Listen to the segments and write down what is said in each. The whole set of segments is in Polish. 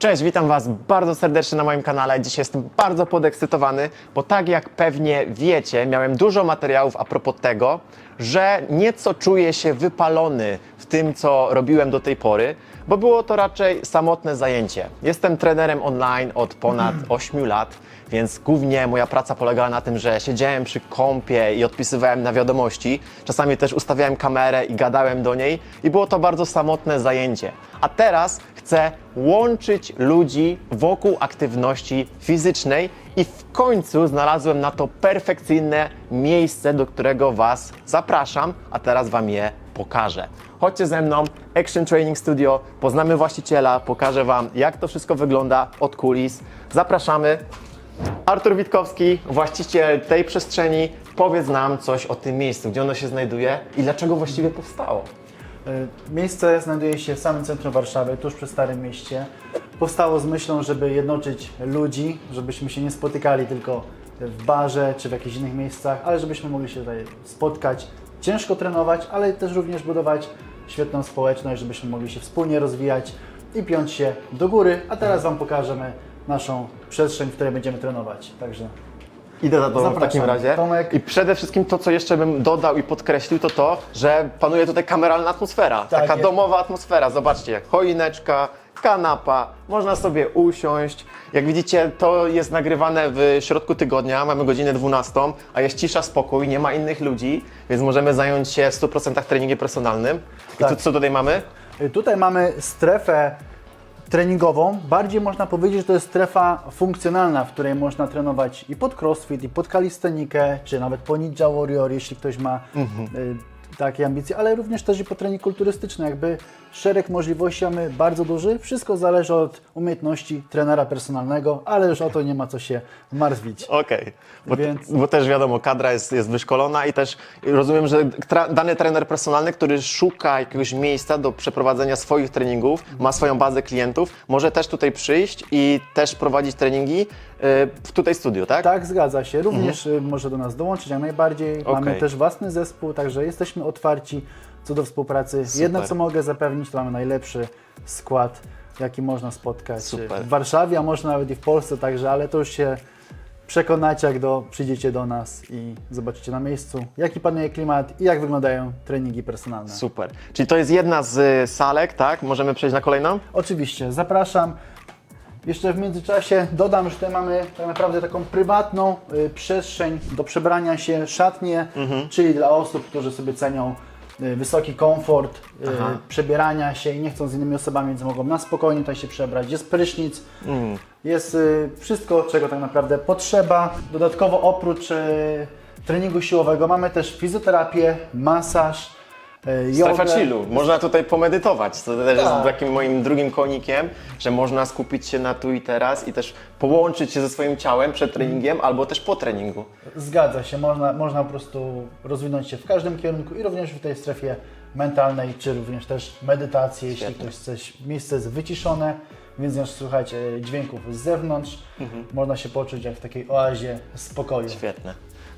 Cześć, witam Was bardzo serdecznie na moim kanale. Dzisiaj jestem bardzo podekscytowany, bo tak jak pewnie wiecie, miałem dużo materiałów a propos tego, że nieco czuję się wypalony w tym, co robiłem do tej pory, bo było to raczej samotne zajęcie. Jestem trenerem online od ponad 8 lat, więc głównie moja praca polegała na tym, że siedziałem przy kąpie i odpisywałem na wiadomości. Czasami też ustawiałem kamerę i gadałem do niej i było to bardzo samotne zajęcie. A teraz chcę łączyć ludzi wokół aktywności fizycznej i w końcu znalazłem na to perfekcyjne miejsce, do którego Was zapraszam, a teraz Wam je pokażę. Chodźcie ze mną, Action Training Studio, poznamy właściciela, pokażę Wam jak to wszystko wygląda od kulis. Zapraszamy. Artur Witkowski, właściciel tej przestrzeni, powiedz nam coś o tym miejscu, gdzie ono się znajduje i dlaczego właściwie powstało. Y, Miejsce znajduje się w samym centrum Warszawy, tuż przy Starym Mieście. Powstało z myślą, żeby jednoczyć ludzi, żebyśmy się nie spotykali tylko w barze czy w jakichś innych miejscach, ale żebyśmy mogli się tutaj spotkać, ciężko trenować, ale też również budować świetną społeczność, żebyśmy mogli się wspólnie rozwijać i piąć się do góry. A teraz Wam pokażemy naszą przestrzeń, w której będziemy trenować. Także Idę za tobą w takim razie. Tomek. I przede wszystkim to, co jeszcze bym dodał i podkreślił, to to, że panuje tutaj kameralna atmosfera. taka jest. domowa atmosfera. Zobaczcie, choineczka, kanapa, można sobie usiąść. Jak widzicie, to jest nagrywane w środku tygodnia, mamy godzinę 12, a jest cisza, spokój, nie ma innych ludzi, więc możemy zająć się w 100% treningiem personalnym. I Tak. tu, co tutaj mamy? Y, Tutaj mamy strefę treningową. Bardziej można powiedzieć, że to jest strefa funkcjonalna, w której można trenować i pod crossfit, i pod kalistenikę, czy nawet po ninja warrior, jeśli ktoś ma y, takie ambicje, ale również też i po trening kulturystyczny. Jakby szereg możliwości mamy bardzo duży. Wszystko zależy od umiejętności trenera personalnego, ale już o to nie ma co się martwić. Okej, bo, Więc- bo też wiadomo, kadra jest, jest wyszkolona i też rozumiem, że dany trener personalny, który szuka jakiegoś miejsca do przeprowadzenia swoich treningów, ma swoją bazę klientów, może też tutaj przyjść i też prowadzić treningi tutaj studiu, tak? Tak, zgadza się. Również y, może do nas dołączyć jak najbardziej. Mamy Okej. też własny zespół, także jesteśmy otwarci co do współpracy. Super. Jedno, co mogę zapewnić, to mamy najlepszy skład, jaki można spotkać Super. w Warszawie, a może nawet i w Polsce, także, ale to już się przekonacie, jak do, przyjdziecie do nas i zobaczycie na miejscu, jaki panuje klimat i jak wyglądają treningi personalne. Super. Czyli to jest jedna z y, salek, tak? Możemy przejść na kolejną? Oczywiście, zapraszam. Jeszcze w międzyczasie dodam, że tutaj mamy tak naprawdę taką prywatną y, przestrzeń do przebrania się, szatnię, czyli dla osób, którzy sobie cenią y, wysoki komfort y, Aha. przebierania się i nie chcą z innymi osobami, więc mogą na spokojnie tutaj się przebrać. Jest prysznic, jest y, wszystko, czego tak naprawdę potrzeba. Dodatkowo oprócz y, treningu siłowego mamy też fizjoterapię, masaż, y, Strefa chillu. Można tutaj pomedytować. To też jest Tak. takim moim drugim konikiem, że można skupić się na tu i teraz i też połączyć się ze swoim ciałem przed treningiem albo też po treningu. Zgadza się, można, można po prostu rozwinąć się w każdym kierunku i również w tej strefie mentalnej, czy również też medytacji, jeśli Świetnie. ktoś chce, miejsce jest wyciszone, więc nie słuchać e, dźwięków z zewnątrz, Mhm. można się poczuć jak w takiej oazie spokoju. Świetne.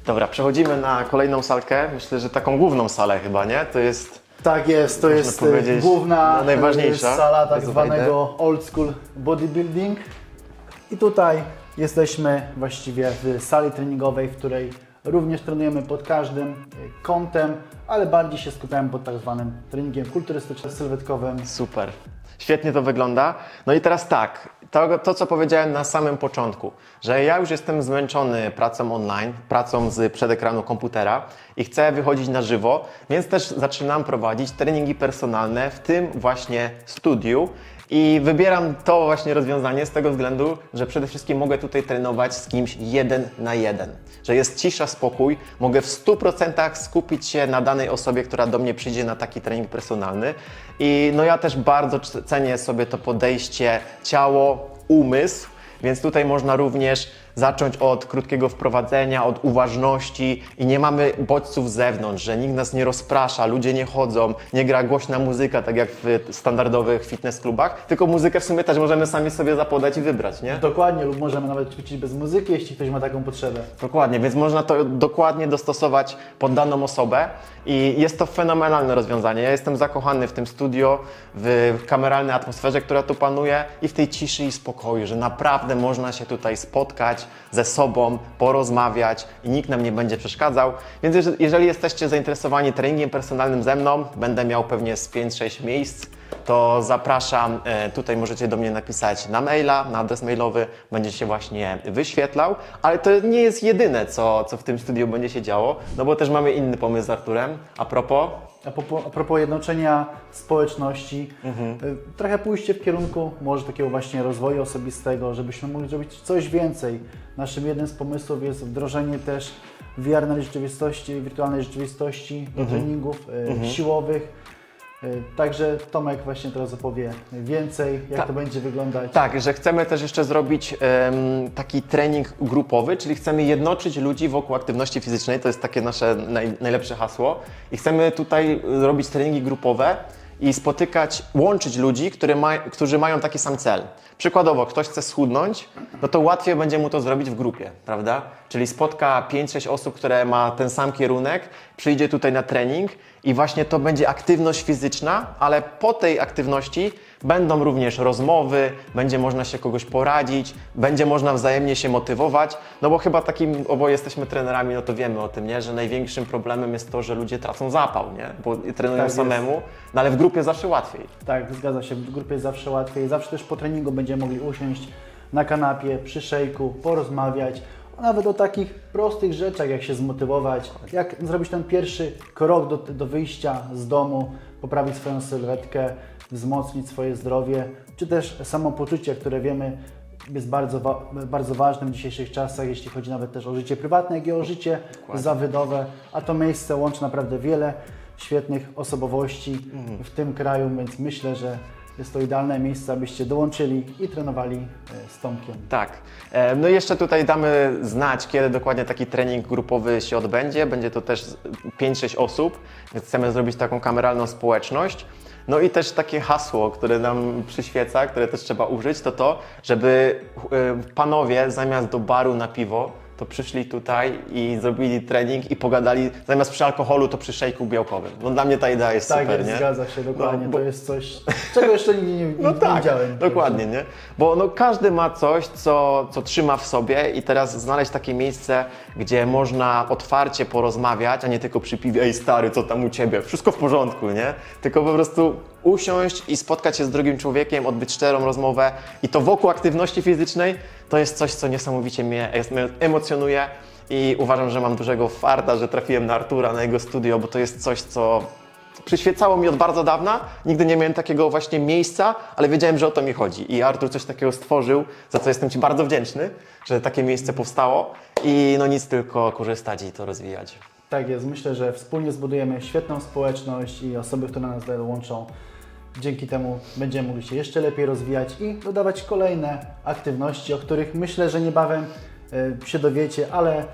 Dobra, przechodzimy na kolejną salkę. Myślę, że taką główną salę chyba, nie? To jest Tak jest, to Można jest e, powiedzieć, główna no, najważniejsza. e, sala tak zwanego old school bodybuilding. I tutaj jesteśmy właściwie w sali treningowej, w której również trenujemy pod każdym e, kątem, ale bardziej się skupiamy pod tak zwanym treningiem kulturystycznym, sylwetkowym. super. Świetnie to wygląda. No i teraz tak, to, to co powiedziałem na samym początku, że ja już jestem zmęczony pracą online, pracą z przed ekranu komputera i chcę wychodzić na żywo, więc też zaczynam prowadzić treningi personalne w tym właśnie studiu. I wybieram to właśnie rozwiązanie z tego względu, że przede wszystkim mogę tutaj trenować z kimś jeden na jeden. Że jest cisza, spokój, mogę w 100% skupić się na danej osobie, która do mnie przyjdzie na taki trening personalny. I no ja też bardzo cenię sobie to podejście ciało, umysł, więc tutaj można również zacząć od krótkiego wprowadzenia, od uważności i nie mamy bodźców z zewnątrz, że nikt nas nie rozprasza, ludzie nie chodzą, nie gra głośna muzyka, tak jak w standardowych fitness klubach, tylko muzykę w sumie też możemy sami sobie zapodać i wybrać, nie? Dokładnie, lub możemy nawet ćwiczyć bez muzyki, jeśli ktoś ma taką potrzebę. Dokładnie, więc można to dokładnie dostosować pod daną osobę i jest to fenomenalne rozwiązanie. Ja jestem zakochany w tym studio, w kameralnej atmosferze, która tu panuje i w tej ciszy i spokoju, że naprawdę można się tutaj spotkać ze sobą, porozmawiać i nikt nam nie będzie przeszkadzał. Więc jeże- jeżeli jesteście zainteresowani treningiem personalnym ze mną, będę miał pewnie z 5-6 miejsc to zapraszam. e, Tutaj możecie do mnie napisać na maila, na adres mailowy, będzie się właśnie wyświetlał. Ale to nie jest jedyne, co, co w tym studiu będzie się działo, no bo też mamy inny pomysł z Arturem. A propos, A propos, a propos jednoczenia społeczności, y, trochę pójście w kierunku może takiego właśnie rozwoju osobistego, żebyśmy mogli zrobić coś więcej. Naszym jednym z pomysłów jest wdrożenie też VR rzeczywistości, wirtualnej rzeczywistości do treningów y, siłowych. Y, Także Tomek właśnie teraz opowie więcej, jak Tak. to będzie wyglądać. tak, że chcemy też jeszcze zrobić em, taki trening grupowy, czyli chcemy jednoczyć ludzi wokół aktywności fizycznej, to jest takie nasze naj, najlepsze hasło. I chcemy tutaj robić treningi grupowe i spotykać, łączyć ludzi, które ma, którzy mają taki sam cel. Przykładowo, ktoś chce schudnąć, no to łatwiej będzie mu to zrobić w grupie, prawda? Czyli spotka 5-6 osób, które ma ten sam kierunek, przyjdzie tutaj na trening i właśnie to będzie aktywność fizyczna, ale po tej aktywności będą również rozmowy, będzie można się kogoś poradzić, będzie można wzajemnie się motywować, no bo chyba takim, oboje jesteśmy trenerami, no to wiemy o tym, nie? że największym problemem jest to, że ludzie tracą zapał, nie? bo trenują Tak jest. samemu, no ale w grupie zawsze łatwiej. Tak, zgadza się. W grupie zawsze łatwiej. Zawsze też po treningu będziemy mogli usiąść na kanapie, przy szejku, porozmawiać. A nawet o takich prostych rzeczach, jak się zmotywować, jak zrobić ten pierwszy krok do, do wyjścia z domu, poprawić swoją sylwetkę, wzmocnić swoje zdrowie, czy też samopoczucie, które wiemy jest bardzo, wa- bardzo ważne w dzisiejszych czasach, jeśli chodzi nawet też o życie prywatne, jak i o życie zawodowe. A to miejsce łączy naprawdę wiele świetnych osobowości w tym kraju, więc myślę, że jest to idealne miejsce, abyście dołączyli i trenowali e, z Tomkiem. Tak. E, No i jeszcze tutaj damy znać, kiedy dokładnie taki trening grupowy się odbędzie. Będzie to też 5-6 osób, więc chcemy zrobić taką kameralną społeczność. No i też takie hasło, które nam przyświeca, które też trzeba użyć, to to, żeby e, panowie zamiast do baru na piwo, to przyszli tutaj i zrobili trening i pogadali, zamiast przy alkoholu, to przy szejku białkowym. No dla mnie ta idea jest Tak, super, jest, nie? zgadza się, dokładnie. No, bo- To jest coś, czego jeszcze nigdy nie, No nie tak, widziałem. dokładnie, nie? Bo no, każdy ma coś, co, co trzyma w sobie i teraz znaleźć takie miejsce, gdzie można otwarcie porozmawiać, a nie tylko przy piwie, ej stary, co tam u Ciebie, wszystko w porządku, nie? Tylko po prostu usiąść i spotkać się z drugim człowiekiem, odbyć szczerą rozmowę i to wokół aktywności fizycznej, to jest coś, co niesamowicie mnie em- emocjonuje i uważam, że mam dużego farta, że trafiłem na Artura, na jego studio, bo to jest coś, co przyświecało mi od bardzo dawna. Nigdy nie miałem takiego właśnie miejsca, ale wiedziałem, że o to mi chodzi. I Artur coś takiego stworzył, za co jestem Ci bardzo wdzięczny, że takie miejsce powstało. I no nic, tylko korzystać i to rozwijać. Tak jest, myślę, że wspólnie zbudujemy świetną społeczność i osoby, które nas dołączą. Dzięki temu będziemy mogli się jeszcze lepiej rozwijać i dodawać kolejne aktywności, o których myślę, że niebawem e, się dowiecie, ale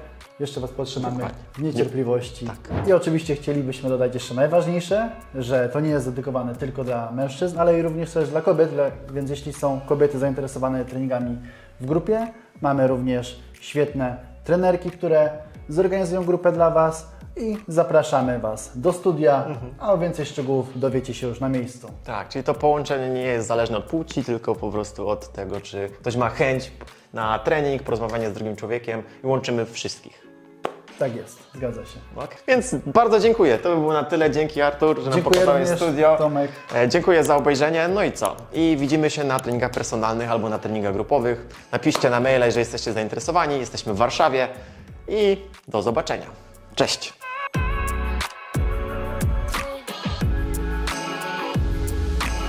jeszcze Was podtrzymamy Dokładnie. w niecierpliwości. Tak. I oczywiście chcielibyśmy dodać jeszcze najważniejsze, że to nie jest dedykowane tylko dla mężczyzn, ale i również też dla kobiet, więc jeśli są kobiety zainteresowane treningami w grupie, mamy również świetne trenerki, które zorganizują grupę dla Was i zapraszamy Was do studia, a o więcej szczegółów dowiecie się już na miejscu. Tak, czyli to połączenie nie jest zależne od płci, tylko po prostu od tego, czy ktoś ma chęć na trening, porozmawianie z drugim człowiekiem i łączymy wszystkich. Tak jest, zgadza się. Tak? Więc bardzo dziękuję. To by było na tyle. Dzięki Artur, że nam Dziękuję pokazałeś również, studio. Tomek. E, Dziękuję za obejrzenie. No i co? I widzimy się na treningach personalnych albo na treningach grupowych. Napiszcie na maila, jeżeli jesteście zainteresowani. Jesteśmy w Warszawie i do zobaczenia. Cześć!